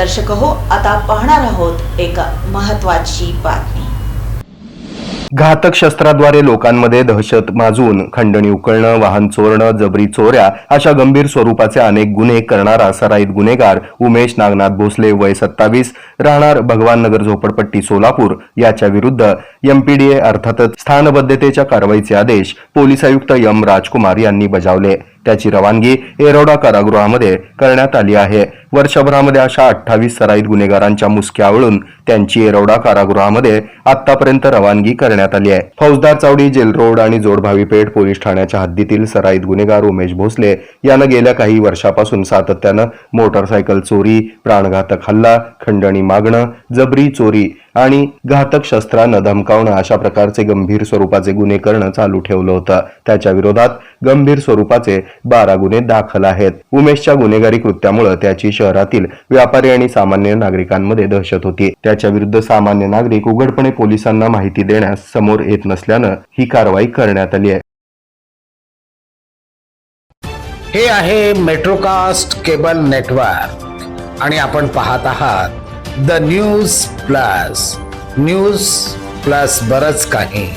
दर्शक हो आता पाहणार आहोत एक महत्वाची बातमी. घातक शस्त्राद्वारे लोकांमध्ये दहशत माजून खंडणी उकळणं वाहन चोरणं जबरी चोऱ्या अशा गंभीर स्वरूपाचे अनेक गुन्हे करणारा सराईत गुन्हेगार उमेश नागनाथ भोसले वय सत्तावीस राहणार भगवान नगर झोपडपट्टी सोलापूर याच्या विरुद्ध एमपीडीए अर्थातच स्थानबद्धतेच्या कारवाईचे आदेश पोलीस आयुक्त यम राजकुमार यांनी बजावले. त्याची रवानगी एरोडा कारागृहामध्ये करण्यात आली आहे. वर्षभरामध्ये अशा अठ्ठावीस सराईत गुन्हेगारांच्या मुसक्या आवळून त्यांची येरवडा कारागृहामध्ये आतापर्यंत रवानगी करण्यात आली आहे. फौजदार चावडी जेल रोड आणि जोडभावी पेठ पोलीस ठाण्याच्या हद्दीतील सराईत गुन्हेगार उमेश भोसले यानं गेल्या काही वर्षापासून सातत्यानं मोटरसायकल चोरी प्राणघातक हल्ला खंडणी मागणं जबरी चोरी आणि घातक शस्त्रानं धमकावणं अशा प्रकारचे गंभीर स्वरूपाचे गुन्हे करणं चालू ठेवलं होतं. त्याच्या विरोधात गंभीर स्वरूपाचे बारा गुन्हे दाखल आहेत. उमेशच्या गुन्हेगारी कृत्यामुळे त्याची शहरातील व्यापारी आणि सामान्य नागरिकांमध्ये दहशत होती. त्याच्या विरुद्ध सामान्य नागरिक उघडपणे पोलिसांना माहिती देण्यास समोर येत नसल्यानं ही कारवाई करण्यात आली आहे. हे आहे मेट्रोकास्ट केबल नेटवर्क. आणि आपण पाहत आहात the news plus. News plus बरच काही.